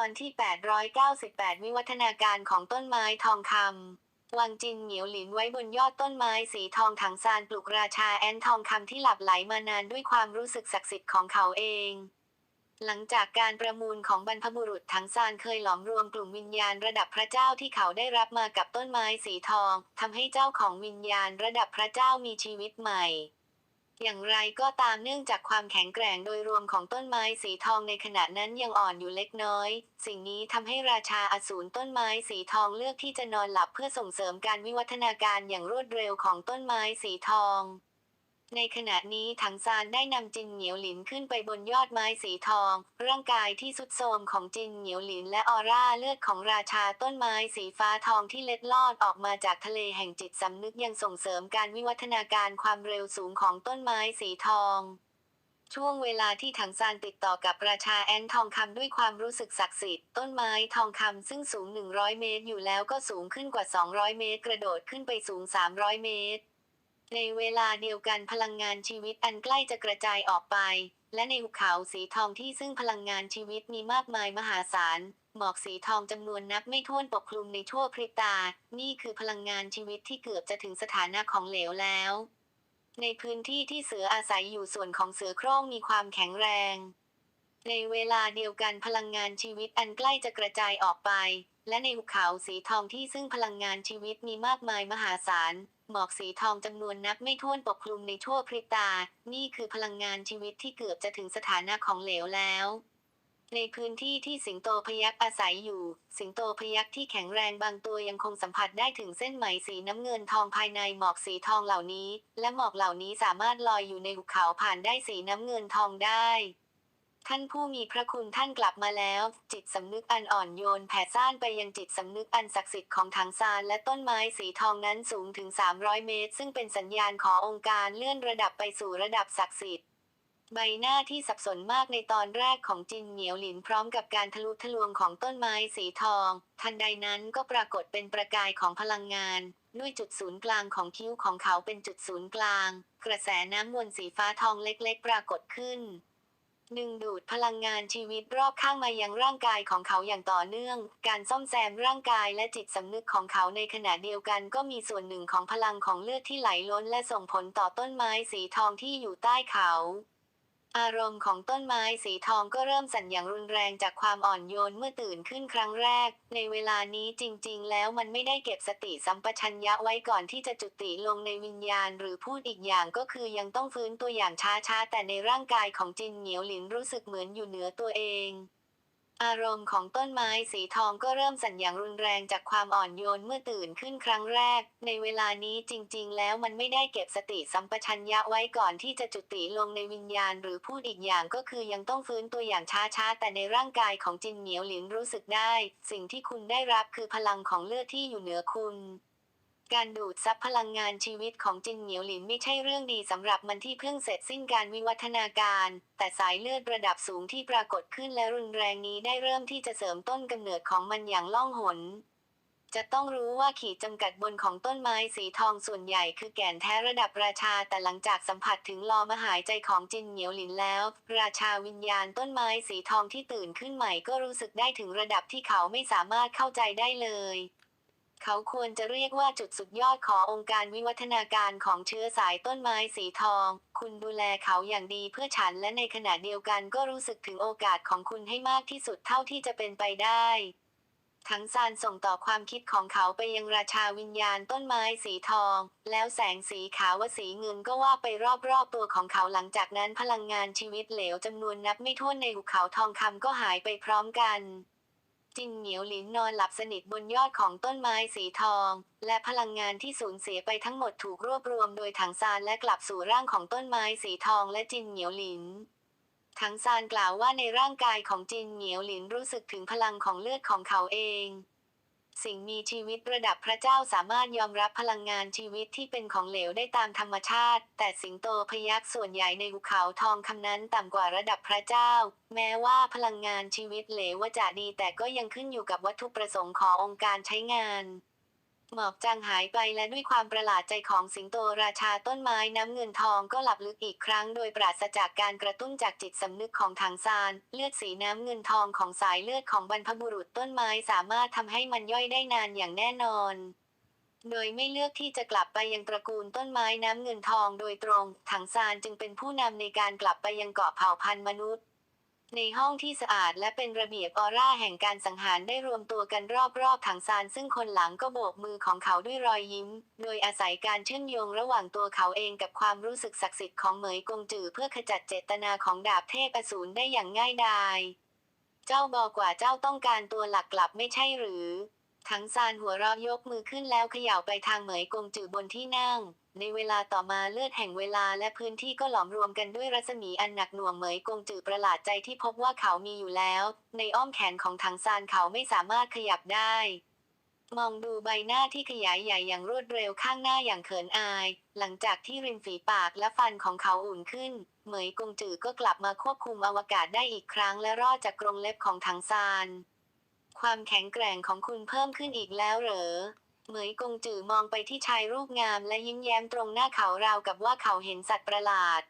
ตอนที่ 898 วิวัฒนาการของต้นไม้ทองคำวางจินเหนียวหลินไว้บนยอดต้นไม้สีทองถังซานปลุกราชาแอนทองคำที่หลับไหลมานานด้วยความรู้สึกศักดิ์สิทธิ์ของเขาเอง หลังจากการประมูลของบรรพบุรุษถังซานเคยหลอมรวมกลุ่มวิญญาณระดับพระเจ้าที่เขาได้รับมากับต้นไม้สีทองทำให้เจ้าของวิญญาณระดับพระเจ้ามีชีวิตใหม่ อย่างไรก็ตามเนื่องจากความแข็งแกร่งโดยรวมของต้นไม้สีทองในขณะนั้นยังอ่อนอยู่เล็กน้อย สิ่งนี้ทำให้ราชาอสูรต้นไม้สีทองเลือกที่จะนอนหลับเพื่อส่งเสริมการวิวัฒนาการอย่างรวดเร็วของต้นไม้สีทอง ในขณะนี้ถังซานได้นำจินเหนียวหลินขึ้นไปบนยอดไม้สีทอง ร่างกายที่สุดโทรมของจินเหนียวหลินและออร่าเลือดของราชาต้นไม้สีฟ้าทองที่เล็ดลอดออกมาจากทะเลแห่งจิตสำนึกยังส่งเสริมการวิวัฒนาการความเร็วสูงของต้นไม้สีทองช่วงเวลาที่ถังซานติดต่อกับราชาแอนทองคำด้วยความรู้สึกศักดิ์สิทธิ์ต้นไม้ทองคำซึ่งสูง 100 เมตรอยู่แล้วก็สูงขึ้นกว่า 200 เมตร กระโดดขึ้นไปสูง 300 เมตร ในเวลาเดียวกันพลังงานชีวิตอันใกล้จะกระจายออกไป และในหุบเขาสีทองที่ซึ่งพลังงานชีวิตมีมากมายมหาศาลหมอกสีทองจำนวนนับไม่ถ้วนปกคลุมในชั่วพริบตา นี่คือพลังงานชีวิตที่เกือบจะถึงสถานะของเหลวแล้ว ในพื้นที่ที่เสืออาศัยอยู่ส่วนของเสือโคร่งมีความแข็งแรง ในเวลาเดียวกันพลังงานชีวิตอันใกล้จะกระจายออกไป และในหุบเขาสีทองที่ซึ่งพลังงานชีวิตมีมากมายมหาศาล หมอกสีทองจำนวนนับไม่ถ้วนปกคลุมในชั่วพริบตา นี่คือพลังงานชีวิตที่เกือบจะถึงสถานะของเหลวแล้ว ในพื้นที่ที่สิงโตพยักอาศัยอยู่ สิงโตพยักที่แข็งแรงบางตัวยังคงสัมผัสได้ถึงเส้นไหมสีน้ำเงินทองภายในหมอกสีทองเหล่านี้ และหมอกเหล่านี้สามารถลอยอยู่ในหุบเขาผ่านได้สีน้ำเงินทองได้ ท่านผู้มีพระคุณท่านกลับมาแล้ว จิตสำนึกอันอ่อนโยนแผ่ซ่านไปยังจิตสำนึกอันศักดิ์สิทธิ์ของถังซานและต้นไม้สีทองนั้นสูงถึง 300 เมตร ซึ่งเป็นสัญญาณขององค์การเลื่อนระดับไปสู่ระดับศักดิ์สิทธิ์ใบหน้าที่สับสนมากในตอนแรกของจินเหนียวหลินพร้อมกับการทะลุทะลวงของต้นไม้สีทอง ทันใดนั้นก็ปรากฏเป็นประกายของพลังงาน ด้วยจุดศูนย์กลางของคิ้วของเขาเป็นจุดศูนย์กลาง กระแสน้ำมวนสีฟ้าทองเล็กๆ ปรากฏขึ้น ดึงดูดพลังงานชีวิตรอบข้างมายังร่างกายของเขาอย่างต่อเนื่อง การซ่อมแซมร่างกายและจิตสำนึกของเขาในขณะเดียวกันก็มีส่วนหนึ่งของพลังของเลือดที่ไหลล้นและส่งผลต่อต้นไม้สีทองที่อยู่ใต้เขา อารมณ์ของต้นไม้สีทองก็เริ่มสั่นอย่างรุนแรงจากความอ่อนโยนเมื่อตื่นขึ้นครั้งแรก ในเวลานี้จริง ๆ แล้วมันไม่ได้เก็บสติสัมปชัญญะไว้ก่อนที่จะจุติลงในวิญญาณ หรือพูดอีกอย่างก็คือยังต้องฟื้นตัวอย่างช้าๆ แต่ในร่างกายของจินเหนียวหลินรู้สึกเหมือนอยู่เหนือตัวเอง อารมณ์ของต้นไม้สีทองก็เริ่มสั่นอย่างรุนแรงจากความอ่อนโยนเมื่อตื่นขึ้นครั้งแรก ในเวลานี้จริง ๆ แล้วมันไม่ได้เก็บสติสัมปชัญญะไว้ก่อนที่จะจุติลงในวิญญาณ หรือพูดอีกอย่างก็คือยังต้องฟื้นตัวอย่างช้าๆ แต่ในร่างกายของจินเหนียวหลินรู้สึกได้ สิ่งที่คุณได้รับคือพลังของเลือดที่อยู่เหนือคุณ การดูดซับพลังงานชีวิตของจินเหนียวหลินไม่ใช่เรื่องดีสำหรับมันที่เพิ่งเสร็จสิ้นการวิวัฒนาการ แต่สายเลือดระดับสูงที่ปรากฏขึ้นและรุนแรงนี้ได้เริ่มที่จะเสริมต้นกำเนิดของมันอย่างล่องหน จะต้องรู้ว่าขีดจำกัดบนของต้นไม้สีทองส่วนใหญ่คือแก่นแท้ระดับราชา แต่หลังจากสัมผัสถึงลอมหายใจของจินเหนียวหลินแล้ว ราชาวิญญาณต้นไม้สีทองที่ตื่นขึ้นใหม่ก็รู้สึกได้ถึงระดับที่เขาไม่สามารถเข้าใจได้เลย เขาควรจะเรียกว่าจุดสุดยอดขององค์การวิวัฒนาการของเชื้อสายต้นไม้สีทอง คุณดูแลเขาอย่างดีเพื่อฉันและในขณะเดียวกันก็รู้สึกถึงโอกาสของคุณให้มากที่สุดเท่าที่จะเป็นไปได้ ทั้งซานส่งต่อความคิดของเขาไปยังราชาวิญญาณต้นไม้สีทอง แล้วแสงสีขาวสีเงินก็ว่าไปรอบๆตัวของเขาหลังจากนั้นพลังงานชีวิตเหลวจำนวนนับไม่ถ้วนในหุบเขาทองคำก็หายไปพร้อมกัน จินเหนียวหลินนอนหลับสนิทบนยอดของต้นไม้สีทอง และพลังงานที่สูญเสียไปทั้งหมดถูกรวบรวมโดยถังซานและกลับสู่ร่างของต้นไม้สีทองและจินเหนียวหลินถังซานกล่าวว่าในร่างกายของจินเหนียวหลินรู้สึกถึงพลังของเลือดของเขาเอง สิ่งมีชีวิตระดับพระเจ้าสามารถยอมรับพลังงานชีวิตที่เป็นของเหลวได้ตามธรรมชาติ แต่สิงโตพยักส่วนใหญ่ในภูเขาทองคำนั้นต่ำกว่าระดับพระเจ้า แม้ว่าพลังงานชีวิตเหลวว่าจะดีแต่ก็ยังขึ้นอยู่กับวัตถุประสงค์ขององค์การใช้งาน หมอกจางหายไปและด้วยความประหลาดใจของสิงโตราชาต้นไม้น้ำเงินทองก็หลับลึกอีกครั้งโดยปราศจากการกระตุ้นจากจิตสำนึกของถังซาน เลือดสีน้ำเงินทองของสายเลือดของบรรพบุรุษต้นไม้สามารถทำให้มันย่อยได้นานอย่างแน่นอน โดยไม่เลือกที่จะกลับไปยังตระกูลต้นไม้น้ำเงินทองโดยตรง ถังซานจึงเป็นผู้นำในการกลับไปยังเกาะเผ่าพันธุ์มนุษย์ ในห้องที่สะอาดและเป็นระเบียบออร่าแห่งการสังหารได้รวมตัวกันรอบๆถังซานซึ่งคนหลังก็โบกมือของเขาด้วยรอยยิ้ม โดยอาศัยการเชื่อมโยงระหว่างตัวเขาเองกับความรู้สึกศักดิ์สิทธิ์ของเหมยกงจือเพื่อขจัดเจตนาของดาบเทพอสูรได้อย่างง่ายดาย เจ้าบอกว่าเจ้าต้องการตัวหลักกลับไม่ใช่หรือ ถังซานหัวเราะยกมือขึ้นแล้วเขย่าไปทางเหมยกงจือบนที่นั่ง ในเวลาต่อมาเลือดแห่งเวลาและพื้นที่ก็หลอมรวมกันด้วยรัศมีอันหนักหน่วงเหมยกงจือประหลาดใจที่พบว่าเขามีอยู่แล้ว ในอ้อมแขนของถังซานเขาไม่สามารถขยับได้ มองดูใบหน้าที่ขยายใหญ่อย่างรวดเร็วข้างหน้าอย่างเขินอาย หลังจากที่ริมฝีปากและฟันของเขาอุ่นขึ้น เหมยกงจือก็กลับมาควบคุมอวกาศได้อีกครั้งและรอดจากกรงเล็บของถังซาน ความแข็งแกร่งของคุณเพิ่มขึ้นอีกแล้วเหรอ เหมยกงจือมองไปที่ชายรูปงามและยิ้มแย้มตรงหน้าเขาราวกับว่าเขาเห็นสัตว์ประหลาด